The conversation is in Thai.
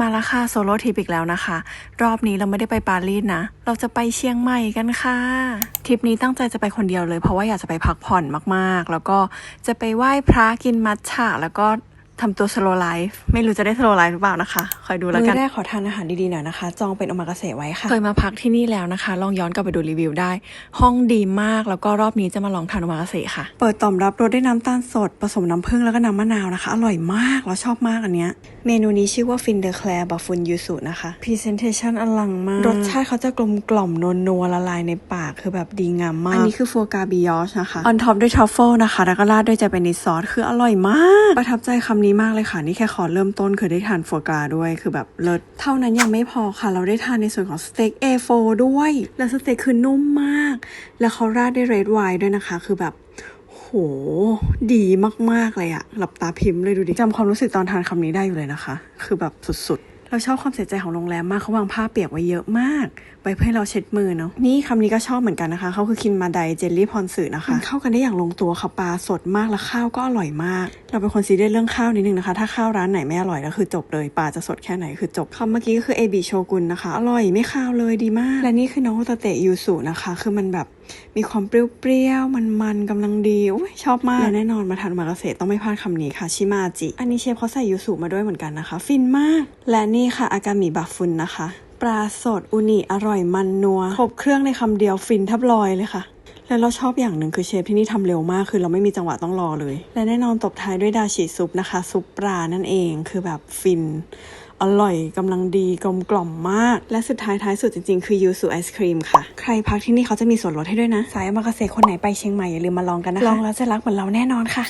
มาและค่ะโซโล่ทริปอีกแล้วนะคะ รอบนี้เราไม่ได้ไปปารีสนะ เราจะไปเชียงใหม่กันค่ะทริปนี้ตั้งใจจะไปคนเดียวเลยเพราะว่าอยากจะไปพักผ่อนมากๆ แล้วก็จะไปไหว้พระกินมัทฉะแล้วก็ทำตัวสโลไลฟ์ไม่รู้จะได้สโลไลฟ์หรือเปล่านะคะ คอยดูแล้วกันมื้อแรกขอทานอาหารดีๆหน่อยนะคะ จองเป็นโอมากาเสะไว้ค่ะ เคยมาพักที่นี่แล้วนะคะ ลองย้อนกลับไปดูรีวิวได้ ห้องดีมากแล้วก็รอบนี้จะมาลองทานโอมากาเสะค่ะ เปิดต่อมรับรสด้วยน้ำตาลสด ผสมน้ำผึ้งแล้วก็น้ำมะนาวนะคะ อร่อยมากเราชอบมากอันเนี้ย เมนูนี้ชื่อว่าฟินเดอร์แคลร์บัฟฟุนยูสุนะคะพรีเซนเทชันอลังมากรสชาติเขาจะกลมกล่อมนวลนัวละลายในปากคือแบบดีงามมาก อันนี้คือฟัวกราบิยอชนะคะออนท็อปด้วยทรัฟเฟิลนะคะ แล้วก็ราดด้วยเจแปนิสซอสคืออร่อยมาก ประทับใจคำนี้มากเลยค่ะ นี่แค่ขอเริ่มต้นคือได้ทานฟัวกราด้วยคือแบบเลิศเท่านั้นยังไม่พอค่ะ เราได้ทานในส่วนของสเต็ก A4 ด้วย แล้วสเต็กคือนุ่มมาก แล้วเขาราดด้วยเรดไวน์ด้วยนะคะ คือแบบโห ดีมาก ๆ เลยอะหลับตาพิมพ์เลยดูดิจำความรู้สึกตอนทานคำนี้ได้อยู่เลยนะคะ คือแบบสุด ๆ เราชอบความเสียใจของโรงแรมมากเขาวางผ้าเปียกไว้เยอะมากไว้เพื่อเราเช็ดมือเนาะนี่คำนี้ก็ชอบเหมือนกันนะคะเขาคือคินมาไดเจลลี่พรสึนะคะมันเข้ากันได้อย่างลงตัวค่ะปลาสดมากแล้วข้าวก็อร่อยมาก เราเป็นคนซีเรียสเรื่องข้าวนิดนึงนะคะ ถ้าข้าวร้านไหนไม่อร่อยก็คือจบเลยปลาจะสดแค่ไหนคือจบคำเมื่อกี้ก็คือเอบิโชกุนนะคะ อร่อยไม่ข้าวเลยดีมาก และนี่คือน้องโอตเตะยูสุนะคะ คือมันแบบ มีความเปรี้ยวๆ มันๆกำลังดีอชอบมากและแน่นอนมาทานมากาเสะต้องไม่พลาดคำนี้ค่ะ ชิมาจิ อันนี้เชฟเขาใส่ยูสุมาด้วยเหมือนกันนะคะ ฟินมาก และนี่ค่ะ อากามิบะฟุนนะคะ ปลาสดอุนิอร่อยมันนัวครบเครื่องในคำเดียวฟินทับลอยเลยค่ะและเราชอบอย่างหนึ่งคือเชฟที่นี่ทำเร็วมากคือเราไม่มีจังหวะต้องรอเลย และแน่นอนตบท้ายด้วยดาชิซุปนะคะ ซุปปลานั่นเองคือแบบฟิน อร่อยกำลังดีกลมกล่อมมาก และสุดท้ายท้ายสุดจริงๆ คือยูสุไอศครีมค่ะ ใครพักที่นี่เขาจะมีส่วนลดให้ด้วยนะ สายอมากาเสะคนไหนไปเชียงใหม่อย่าลืมมาลองกันนะคะลองแล้วจะรักเหมือนเราแน่นอนค่ะ